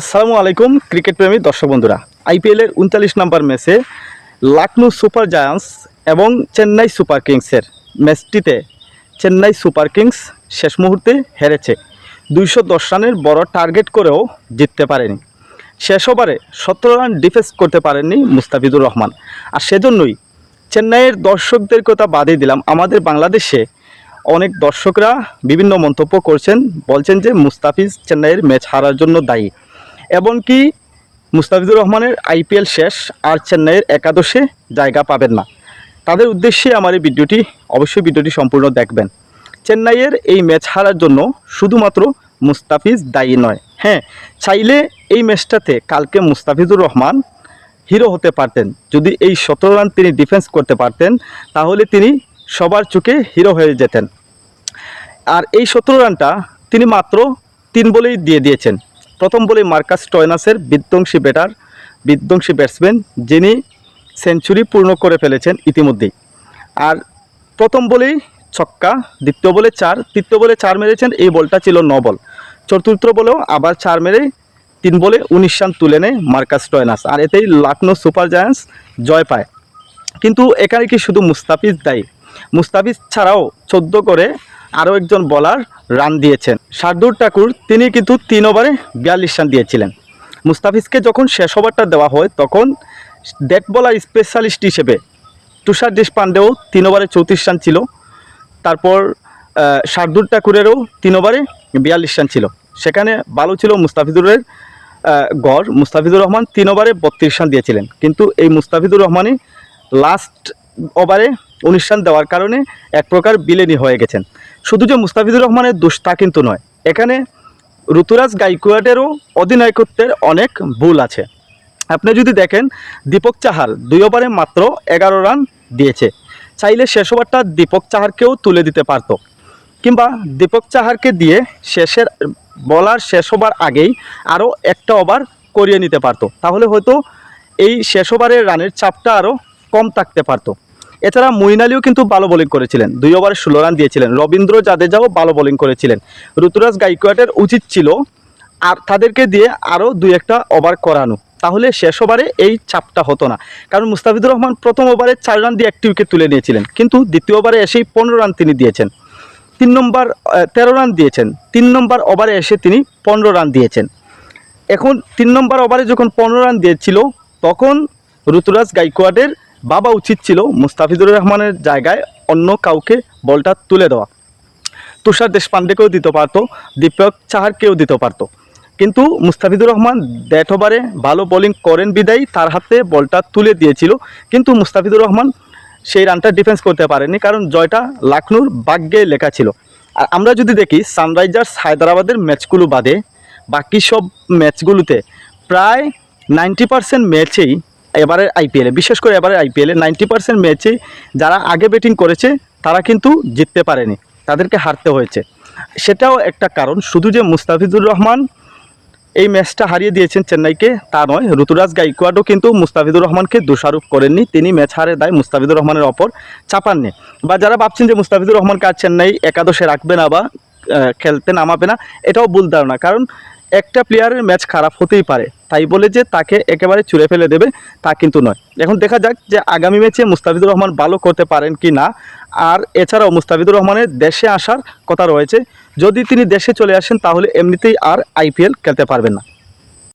আসসালামু আলাইকুম ক্রিকেট প্রেমী দর্শক বন্ধুরা। আইপিএলের উনচাল্লিশ নম্বর ম্যাচে লখনৌ সুপার জায়ান্টস এবং চেন্নাই সুপার কিংসের ম্যাচটিতে চেন্নাই সুপার কিংস শেষ মুহূর্তে হেরেছে। দুইশো দশ রানের বড় টার্গেট করেও জিততে পারেনি। শেষ ওভারে সতেরো রান ডিফেন্স করতে পারেননি মুস্তাফিজুর রহমান। আর সেজন্যই চেন্নাইয়ের দর্শকদের কথা বাদই দিলাম, আমাদের বাংলাদেশে অনেক দর্শকরা বিভিন্ন মন্তব্য করছেন, বলছেন যে মুস্তাফিজ চেন্নাইয়ের ম্যাচ হারার জন্য দায়ী। এমনকি মুস্তাফিজুর রহমানের আইপিএল শেষ আর চেন্নাইয়ের একাদশে জায়গা পাবেন না। তাদের উদ্দেশ্যে আমার এই ভিডিওটি, অবশ্যই ভিডিওটি সম্পূর্ণ দেখবেন। চেন্নাইয়ের এই ম্যাচ হারার জন্য শুধুমাত্র মুস্তাফিজ দায়ী নয়। হ্যাঁ চাইলে এই ম্যাচটাতে কালকে মুস্তাফিজুর রহমান হিরো হতে পারতেন। যদি এই সতেরো রান তিনি ডিফেন্স করতে পারতেন, তাহলে তিনি সবার চোখে হিরো হয়ে যেতেন। আর এই সতেরো রানটা তিনি মাত্র তিন বলেই দিয়ে দিয়েছেন। প্রথম বলে মার্কাস টয়নাসের বিধ্বংসী ব্যাটার, বিধ্বংসী ব্যাটসম্যান, যিনি সেঞ্চুরি পূর্ণ করে ফেলেছেন ইতিমধ্যেই। আর প্রথম বলেই ছক্কা, দ্বিতীয় বলে চার, তৃতীয় বলে চার মেরেছেন, এই বলটা ছিল ন বল। চতুর্থ বলেও আবার চার মেরে তিন বলে উনিশ রান তুলে নেয় মার্কাস টয়নাস, আর এতেই লখনৌ সুপার জায়ান্টস জয় পায়। কিন্তু এখানে কি শুধু মুস্তাফিজ দায়ী? মুস্তাফিজ ছাড়াও চোদ্দ করে আরও একজন বলার রান দিয়েছেন। শার্দুর ঠাকুর তিনি কিন্তু তিন ওভারে বিয়াল্লিশ রান দিয়েছিলেন। মুস্তাফিজকে যখন শেষ ওভারটা দেওয়া হয় তখন ডেট বলার স্পেশালিস্ট হিসেবে তুষার দেশপান্ডেও তিন ওভারে চৌত্রিশ রান ছিল। তারপর আহ, শার্দুর ঠাকুরেরও তিন ওভারে বিয়াল্লিশ রান ছিল। সেখানে ভালো ছিল মুস্তাফিজুরের গড়। মুস্তাফিজুর রহমান তিন ওভারে বত্রিশ রান দিয়েছিলেন। কিন্তু এই মুস্তাফিজুর রহমানই লাস্ট ওভারে উনিশ রান দেওয়ার কারণে এক প্রকার বিলেনি হয়ে গেছেন। শুধু যে মুস্তাফিজুর রহমানের দোষ তা কিন্তু নয়, এখানে ঋতুরাজ গাইকুয়াডেরও অধিনায়কত্বের অনেক ভুল আছে। আপনি যদি দেখেন, দীপক চাহার দুই ওভারে মাত্র এগারো রান দিয়েছে। চাইলে শেষ ওভারটা দীপক চাহারকেও তুলে দিতে পারতো। কিংবা দীপক চাহারকে দিয়ে শেষের বলার শেষ ওভার আগেই আরও একটা ওভার করিয়ে নিতে পারতো। তাহলে হয়তো এই শেষ ওভারের রানের চাপটা আরও কম থাকতে পারতো। এছাড়া মঈন আলীও কিন্তু ভালো বোলিং করেছিলেন। দুই ওভারে ষোলো রান দিয়েছিলেন। রবীন্দ্র জাদেজাও ভালো বোলিং করেছিলেন। ঋতুরাজ গাইকোয়াডের উচিত ছিল আর তাদেরকে দিয়ে আরও দুই একটা ওভার করানো। তাহলে শেষ ওভারে এই চাপটা হতো না। কারণ মুস্তাফিদুর রহমান প্রথম ওভারে চার রান দিয়ে একটি উইকেট তুলে নিয়েছিলেন। কিন্তু দ্বিতীয় ওভারে এসেই পনেরো রান তিনি দিয়েছেন। তিন নম্বর তেরো রান দিয়েছেন। তিন নম্বর ওভারে এসে তিনি পনেরো রান দিয়েছেন। এখন তিন নম্বর ওভারে যখন পনেরো রান দিয়েছিল, তখন ঋতুরাজ গাইকোয়াডের বাবা উচিত ছিল মুস্তাফিজুর রহমানের জায়গায় অন্য কাউকে বলটা তুলে দেওয়া। তুষার দেশপান্ডেকেও দিতে পারতো, দীপক চাহারকেও দিতে পারতো। কিন্তু মুস্তাফিজুর রহমান ব্যাট ওভারে ভালো বোলিং করেন বিদায়ী, তার হাতে বলটা তুলে দিয়েছিল। কিন্তু মুস্তাফিজুর রহমান সেই রানটা ডিফেন্স করতে পারেনি, কারণ জয়টা লাখনৌর ভাগ্যে লেখা ছিল। আর আমরা যদি দেখি, সানরাইজার্স হায়দ্রাবাদের ম্যাচগুলো বাদে বাকি সব ম্যাচগুলোতে প্রায় নাইনটি পার্সেন্ট ম্যাচেই এবারের আইপিএলে বিশেষ করে এবারের আইপিএলে নাইনটি পার্সেন্ট ম্যাচে যারা আগে ব্যাটিং করেছে, তারা কিন্তু জিততে পারেনি। তাদেরকে হারতে হয়েছে। সেটাও একটা কারণ। শুধু যে মুস্তাফিজুর রহমান এই ম্যাচটা হারিয়ে দিয়েছেন চেন্নাইকে, তা নয়, ঋতুরাজ গাইকোয়াডও কিন্তু মুস্তাফিজুর রহমানকে দোষারোপ করেননি। তিনি ম্যাচ হারে দায় মুস্তাফিজুর রহমানের ওপর চাপাননি। বা যারা ভাবছেন যে মুস্তাফিজুর রহমানকে আর চেন্নাই একাদশে রাখবে না বা খেলতে নামাবে না, এটাও ভুল ধারণা। কারণ একটা প্লেয়ারের ম্যাচ খারাপ হতেই পারে। তাই বলে যে তাকে একেবারে ছুঁড়ে ফেলে দেবে, তা কিন্তু নয়। এখন দেখা যাক যে আগামী ম্যাচে মুস্তাফিজুর রহমান ভালো করতে পারেন কি না। আর এছাড়াও মুস্তাফিজুর রহমানের দেশে আসার কথা রয়েছে। যদি তিনি দেশে চলে আসেন, তাহলে এমনিতেই আর আইপিএল খেলতে পারবেন না।